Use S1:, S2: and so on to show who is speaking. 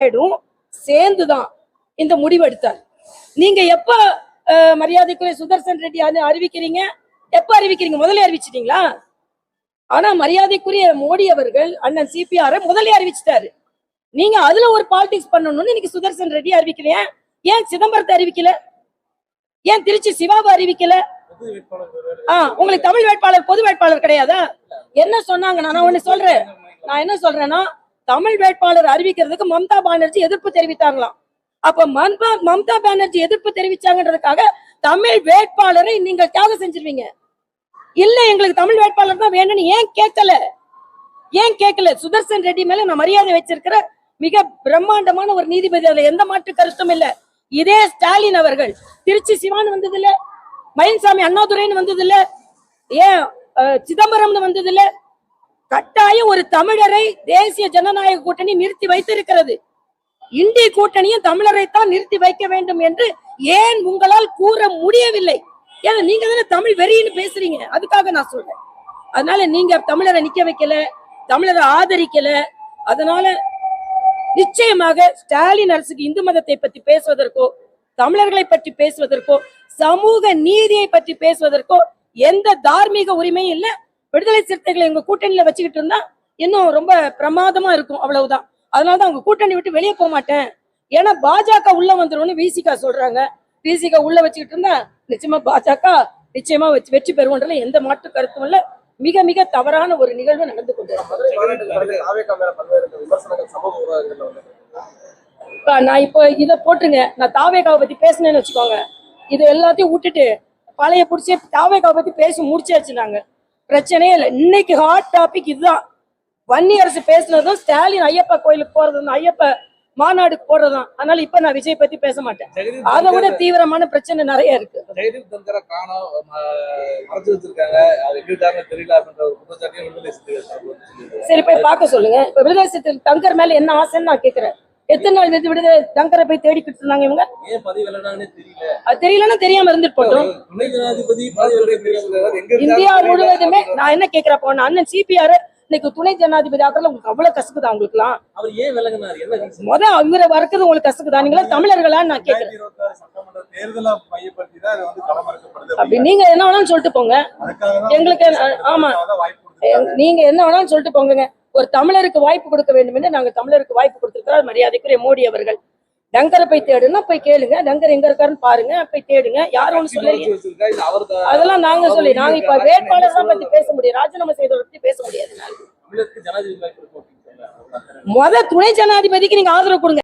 S1: நாயுடும் சேர்ந்துதான் இந்த முடிவு எடுத்தார் நீங்க எப்ப மரியாதைக்குரிய சுதர்சன் ரெட்டி அறிவிக்கிறீங்க? எப்ப அறிவிக்கிறீங்க? முதலே அறிவிச்சிட்டீங்களா? ஆனா மரியாதைக்குரிய மோடி அவர்கள் அண்ணன் சிபிஆர் முதலே அறிவிச்சிட்டாரு. நீங்க அதுல ஒரு பாலிடிக்ஸ் பண்ணணும்னு இன்னைக்கு சுதர்சன் ரெட்டி அறிவிக்கலையா ஏன்? சிதம்பரத்தை அறிவிக்கல? ஏன் திருச்சி சிவாவை அறிவிக்கல? ஆ உங்களுக்கு தமிழ் வேட்பாளர் பொது வேட்பாளர் கிடையாதா? என்ன சொன்னாங்க? நான் ஒண்ணு சொல்றேன். நான் என்ன சொல்றேன்னா தமிழ் வேட்பாளர் அறிவிக்கிறதுக்கு மம்தா பானர்ஜி எதிர்ப்பு தெரிவித்தாங்களாம். அப்ப மம்தா மம்தா பானர்ஜி எதிர்ப்பு தெரிவிச்சாங்கன்றதுக்காக தமிழ் வேட்பாளரை நீங்கள் தியாகம் செஞ்சிருவீங்க. இல்ல எங்களுக்கு தமிழ் வேட்பாளர் தான் வேணும்னு ஏன் கேட்கல? ஏன் கேட்கல? சுதர்சன் ரெட்டி மேல நான் மரியாதை வச்சிருக்கிற மிக பிரம்மாண்டமான ஒரு நீதிபதி அதுல எந்த மாற்று கருத்தும் இல்ல. இதே ஸ்டாலின் அவர்கள் திருச்சி சிவான் வந்தது இல்ல மயில்சாமி அண்ணாதுரைன்னு வந்தது இல்ல ஏன் சிதம்பரம்னு வந்தது இல்ல கட்டாயம் ஒரு தமிழரை தேசிய ஜனநாயக கூட்டணி நிறுத்தி வைத்திருக்கிறது. இந்திய கூட்டணியும் தமிழரை தான் நிறுத்தி வைக்க வேண்டும் என்று ஏன் உங்களால் கூற முடியவில்லை? ஏன்னா நீங்க தானே தமிழ் வெறின்னு பேசுறீங்க. அதுக்காக நான் சொல்றேன். அதனால நீங்க தமிழரை நிக்க வைக்கல தமிழரை ஆதரிக்கல. அதனால நிச்சயமாக ஸ்டாலின் அரசுக்கு இந்து மதத்தை பற்றி பேசுவதற்கோ தமிழர்களை பற்றி பேசுவதற்கோ சமூக நீதியை பற்றி பேசுவதற்கோ எந்த தார்மீக உரிமையும் இல்லை. விடுதலை சிறுத்தைகளை உங்க கூட்டணியில வச்சுக்கிட்டு இருந்தா இன்னும் ரொம்ப பிரமாதமா இருக்கும் அவ்வளவுதான். அதனாலதான் உங்க கூட்டணி விட்டு வெளியே போக மாட்டேன். ஏன்னா பாஜக உள்ள வந்துரும்னு விசிகா சொல்றாங்க. விசிகா உள்ள வச்சுக்கிட்டு இருந்தா நிச்சயமா பாஜக நிச்சயமா வச்சு வெற்றி பெறுவோன்றதுல எந்த மாற்று கருத்தும் இல்ல. மிக மிக தவறான ஒரு நிகழ்வு நடந்து கொண்டிருக்கு நான் இப்போ இதை போட்டுருங்க. நான் தாவேகாவை பத்தி பேசினேன்னு வச்சுக்கோங்க. இது எல்லாத்தையும் விட்டுட்டு பழைய பிடிச்சி தாவேகாவை பத்தி பேசி முடிச்சாச்சு நாங்க. பிரச்சனையே இல்லை. இன்னைக்கு ஹாட் டாபிக் இதுதான். வன்னி அரசு பேசுனதும் ஸ்டாலின் ஐயப்பா கோயிலுக்கு போறதும் ஐயப்ப மாநாடுக்கு போறதும். அதனால இப்ப நான் விஜய் பத்தி பேச மாட்டேன். அதை விட தீவிரமான பிரச்சனை நிறைய இருக்கு.
S2: ஜெகதீப் தங்கரை காணோம். ம- மறைச்சு வச்சிருக்காங்க. அது எங்கிட்டாருன்னு தெரியல அப்படின்ற ஒரு குற்றச்சாட்டையும் விடுதலை சிறுத்தைகள்
S1: சரி போய் பார்க்க சொல்லுங்க. இப்ப விடுதலை தங்கர் மேல என்ன ஆசைன்னு நான் கேக்குறேன். எத்தனை நாள் இது விடுதலை? தங்கரை போய் தேடிக்கிட்டு இருந்தாங்க இவங்க? அது தெரியலன்னா தெரியாம இருந்துட்டு போட்டோம் இந்தியா முழுவதுமே நான் என்ன கேக்குறப்போ அண்ணன் சிபிஆர் இன்னைக்கு துணை ஜனாதிபதி ஆகிறதுல உங்களுக்கு அவ்வளவு கசக்குதா உங்களுக்குலாம்
S2: அவர் ஏன் விலகினார்?
S1: முத இவரை வறுக்கிறது உங்களுக்கு கசக்குதா? நீங்களா தமிழர்களான்னு நான்
S3: களமிறக்கப்படுது
S1: அப்படி நீங்க என்ன வேணாலும் சொல்லிட்டு போங்க. எங்களுக்கு ஆமா. நீங்க என்ன வேணாலும் சொல்லிட்டு போங்க ஒரு தமிழருக்கு வாய்ப்பு கொடுக்க வேண்டும் என்று நாங்க தமிழருக்கு வாய்ப்பு கொடுத்திருக்கிறார் மரியாதைக்குரிய மோடி அவர்கள். டங்கரை போய் தேடுனா போய் கேளுங்க. டங்கர் எங்க இருக்காருன்னு பாருங்க. போய் தேடுங்க. யாரும்
S2: தான்
S1: அதெல்லாம் நாங்க சொல்லி நாங்க இப்ப வேட்பாளர் தான் பத்தி பேச முடியும் ராஜினாமா செய்தவரை பத்தி பேச முடியாது. முத துணை ஜனாதிபதிக்கு நீங்க ஆதரவு கொடுங்க.